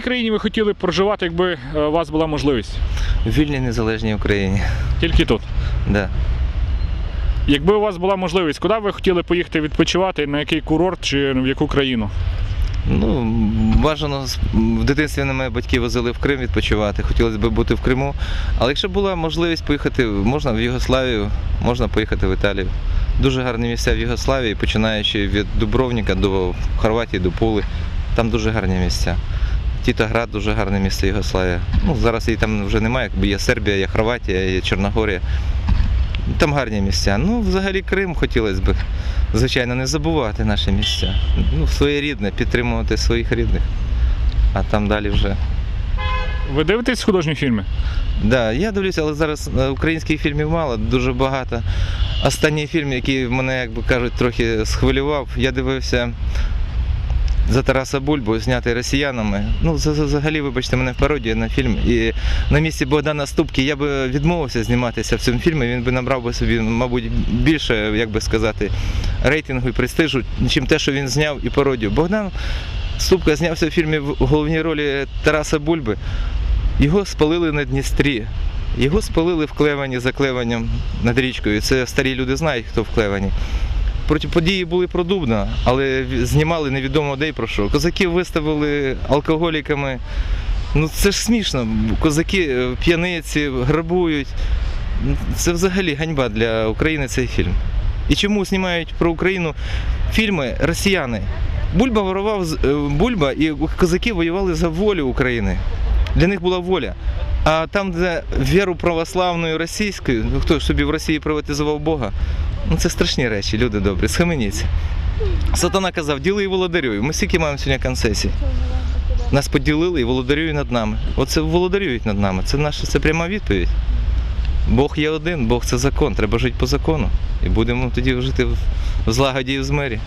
якій країні ви хотіли б проживати, якби е, у вас була можливість? В вільній незалежній Україні. Тільки тут. Да. Якби у вас була можливість, куди ви хотіли поїхати відпочивати, на який курорт чи в яку країну? Ну, бажано в дитинстві на мене батьки возили в Крим відпочивати. Хотілося б бути в Криму. Але якщо була можливість поїхати, можна в Югославію, можна поїхати в Італію. Дуже гарні місця в Югославії, починаючи від Дубровніка до Хорватії, до Пули. Там дуже гарні місця. Тітоград дуже гарне місце Югославія. Ну, зараз її там вже немає, якби є Сербія, є Хорватія, є Чорногорія. Там гарні місця. Ну, взагалі Крим хотілося б, звичайно, не забувати наші місця. Ну, своє рідне, підтримувати своїх рідних. А там далі вже. Ви дивитесь художні фільми? Да, я дивлюся, але зараз е, українських фільмів мало, дуже багато. Останній фільм, який мене, як би кажуть, трохи схвилював, я дивився за Тараса Бульбу, знятий росіянами. Ну, взагалі, вибачте, мене пародія на фільм. І на місці Богдана Ступки я би відмовився зніматися в цьому фільмі. Він би набрав би собі, мабуть, більше, як би сказати, рейтингу і престижу, чим те, що він зняв і пародію. Богдан Ступка знявся в фільмі в головній ролі Тараса Бульби. Його спалили на Дністрі. Його спалили в Клевані за Клеванням над річкою. Це старі люди знають, хто в Клевані. Проти події були про Дубна, але знімали невідомо де й про що. Козаків виставили алкоголіками. Ну це ж смішно. Козаки е, п'яниці грабують. Ну, Це взагалі ганьба для України цей фільм. І чому знімають про Україну фільми росіяни? Бульба ворував з- е, Бульба і козаки воювали за волю України. Для них була воля. А там, де віру православною російською, ну хто собі в Росії приватизував Бога, ну це страшні речі, люди добрі, схаменіться. Сатана казав, діли і володарюй. Ми скільки маємо сьогодні концесій. Нас поділили і володарюють над нами. Оце володарюють над нами. Це наша це пряма відповідь. Бог є один, Бог це закон, треба жити по закону. І будемо тоді жити в злагоді і в змирі.